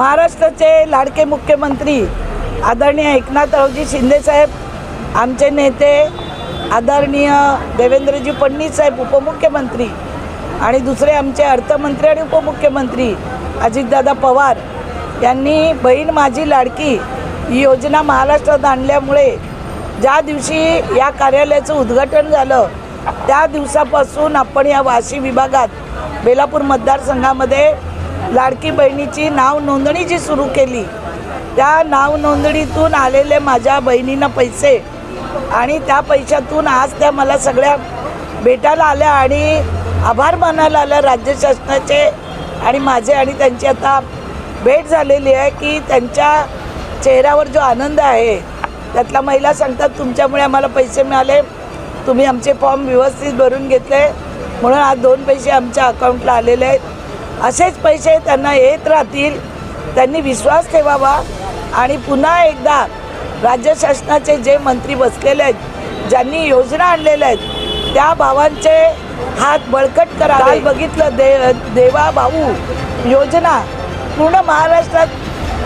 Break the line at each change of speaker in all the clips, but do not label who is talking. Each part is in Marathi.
महाराष्ट्राचे लाडके मुख्यमंत्री आदरणीय एकनाथरावजी शिंदेसाहेब आमचे नेते आदरणीय देवेंद्रजी फडणवीस साहेब उपमुख्यमंत्री आणि दुसरे आमचे अर्थमंत्री आणि उपमुख्यमंत्री अजितदादा पवार यांनी बहीण माझी लाडकी ही योजना महाराष्ट्रात आणल्यामुळे ज्या दिवशी या कार्यालयाचं उद्घाटन झालं त्या दिवसापासून आपण या वाशी विभागात बेलापूर मतदारसंघामध्ये लाडकी बहिणीची नाव नोंदणी जी सुरू केली त्या नाव नोंदणीतून आलेले माझ्या बहिणीनं पैसे आणि त्या पैशातून आज त्या मला सगळ्या भेटायला आल्या आणि आभार मानायला आल्या राज्य शासनाचे आणि माझे आणि त्यांची. आता भेट झालेली आहे की त्यांच्या चेहऱ्यावर जो आनंद आहे त्यातल्या महिला सांगतात तुमच्यामुळे आम्हाला पैसे मिळाले तुम्ही आमचे फॉर्म व्यवस्थित भरून घेतले म्हणून आज दोन पैसे आमच्या अकाउंटला आलेले आहेत. असेच पैसे त्यांना येत राहतील. त्यांनी विश्वास ठेवावा. आणि पुन्हा एकदा राज्य शासनाचे जे मंत्री बसलेले आहेत ज्यांनी योजना आणलेल्या आहेत त्या भावांचे हात बळकट करा. बघितलं दे देवा भाऊ योजना पूर्ण महाराष्ट्रात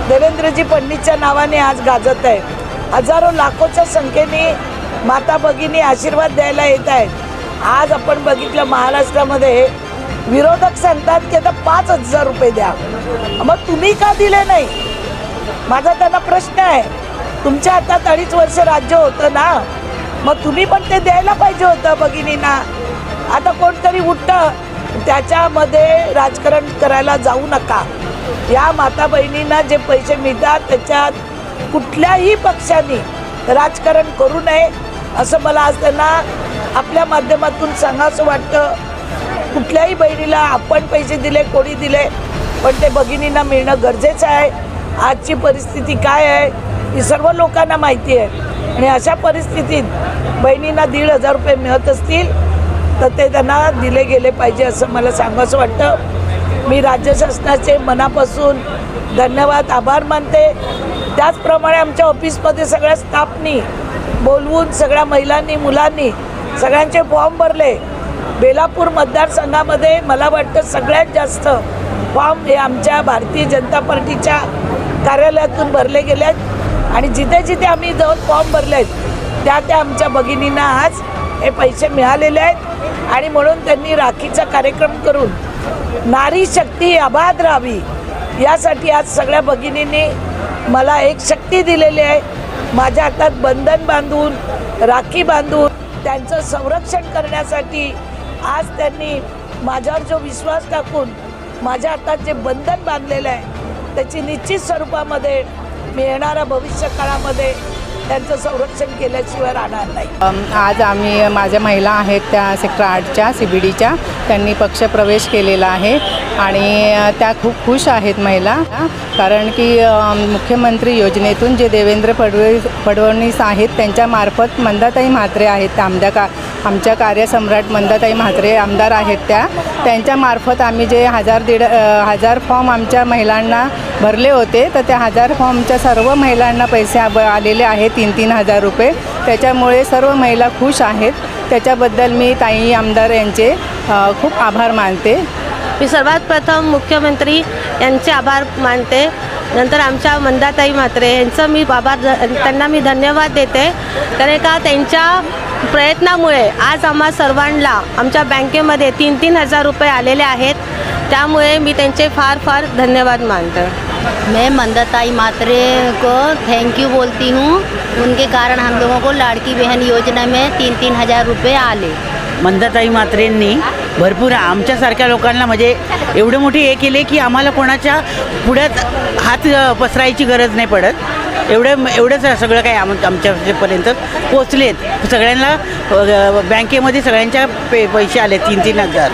देवेंद्रजी फडणवीसच्या नावाने आज गाजत आहे. हजारो लाखोच्या संख्येने माता भगिनी आशीर्वाद द्यायला येत आहेत. आज आपण बघितलं महाराष्ट्रामध्ये विरोधक सांगतात की आता पाच हजार रुपये द्या. मग तुम्ही का दिले नाही? माझा त्यांना प्रश्न आहे. तुमच्या हातात अडीच वर्ष राज्य होतं ना? मग तुम्ही पण ते द्यायला पाहिजे होतं भगिनींना. आता कोणतरी उठतं त्याच्यामध्ये राजकारण करायला जाऊ नका. या माता बहिणींना जे पैसे मिळतात त्याच्यात कुठल्याही पक्षाने राजकारण करू नये असं मला आज त्यांना आपल्या माध्यमातून सांगावंसं वाटतं. कुठल्याही बहिणीला आपण पैसे दिले कोणी दिले पण ते भगिनींना मिळणं गरजेचं आहे. आजची परिस्थिती काय आहे ही सर्व लोकांना माहिती आहे. आणि अशा परिस्थितीत बहिणींना दीड हजार रुपये मिळत असतील तर ते त्यांना दिले गेले पाहिजे असं मला सांगावंसं वाटतं. मी राज्य शासनाचे मनापासून धन्यवाद आभार मानते. त्याचप्रमाणे आमच्या ऑफिसमध्ये सगळ्या स्टाफनी बोलवून सगळ्या महिलांनी मुलांनी सगळ्यांचे फॉर्म भरले. बेलापूर मतदारसंघामध्ये मला वाटतं सगळ्यात जास्त फॉर्म हे आमच्या भारतीय जनता पार्टीच्या कार्यालयातून भरले गेले आहेत. आणि जिथे जिथे आम्ही जाऊन फॉर्म भरले आहेत त्या त्या आमच्या भगिनींना आज हे पैसे मिळालेले आहेत. आणि म्हणून त्यांनी राखीचा कार्यक्रम करून नारी शक्ती अबाध राहावी यासाठी आज सगळ्या भगिनींनी मला एक शक्ती दिलेली आहे. माझ्या हातात बंधन बांधून राखी बांधून त्यांचं संरक्षण करण्यासाठी आज त्यांनी माझ्यावर जो विश्वास टाकून माझ्या हातात जे बंधन बांधलेलं आहे त्याची निश्चित स्वरूपामध्ये मी येणाऱ्या भविष्य काळामध्ये त्यांचं संरक्षण केल्याशिवाय राहणार नाही.
आज आम्ही माझ्या महिला आहेत त्या सेक्टर आठच्या सी बी डीच्या. त्यांनी पक्षप्रवेश केलेला आहे आणि त्या खूप खुश आहेत महिला. कारण की मुख्यमंत्री योजनेतून जे देवेंद्र फडणवीस फडणवीस आहेत त्यांच्यामार्फत मंदाताई म्हात्रे आहेत त्या आमच्या का आमच्या कार्यसम्राट मंदाताई म्हात्रे आमदार आहेत त्या. त्यांच्यामार्फत आम्ही जे हजार दीड हजार फॉर्म आमच्या महिलांना भरले होते तर त्या हजार फॉर्मच्या सर्व महिलांना पैसे आब- आलेले आहेत तीन तीन हजार रुपये. त्याच्यामुळे सर्व महिला खुश आहेत. त्याच्याबद्दल मी ताई आमदार यांचे खूप आभार मानते.
मी सर्वात प्रथम मुख्यमंत्री यांचे आभार मानते. नंतर आमच्या मंदाताई म्हात्रे यांचं मी आभार त्यांना मी धन्यवाद देते. कारण का त्यांच्या प्रयत्नामुळे आज आम्हा सर्वांना आमच्या बँकेमध्ये तीन तीन हजार रुपये आलेले आहेत. त्यामुळे मी त्यांचे फार फार धन्यवाद मानते.
मैं मंदताई मात्रे को थैंक यू बोलती हूँ. उनके कारण हम लोगों को लाड़की बहन योजना में तीन तीन हजार रुपये आले.
मंदाताई मात्रेंनी भरपूर आमच्यासारख्या लोकांना म्हणजे एवढे मोठी हे केले की आम्हाला कोणाच्या पुढ्यात हात पसरायची गरज नाही पडत. एवढं एवढंच सगळं काही आम आमच्यापर्यंत पोचलेत. सगळ्यांना बँकेमध्ये सगळ्यांच्या पे पैसे आले तीन तीन हजार.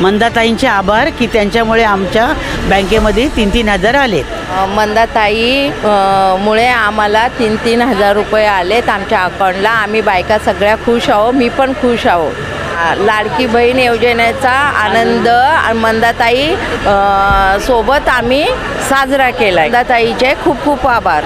मंदाताईंचे आभार की त्यांच्यामुळे आमच्या बँकेमध्ये तीन तीन हजार आले
मंदाताई मुळे आम्हाला तीन तीन हजार रुपये आलेत आमच्या अकाउंटला आम्ही बायका सगळ्या खुश आहो मी पण खुश आहो लाडकी बहीण योजनेचा आनंद मंदाताई सोबत आम्ही साजरा केला मंदाताईचे खूप खूप आभार.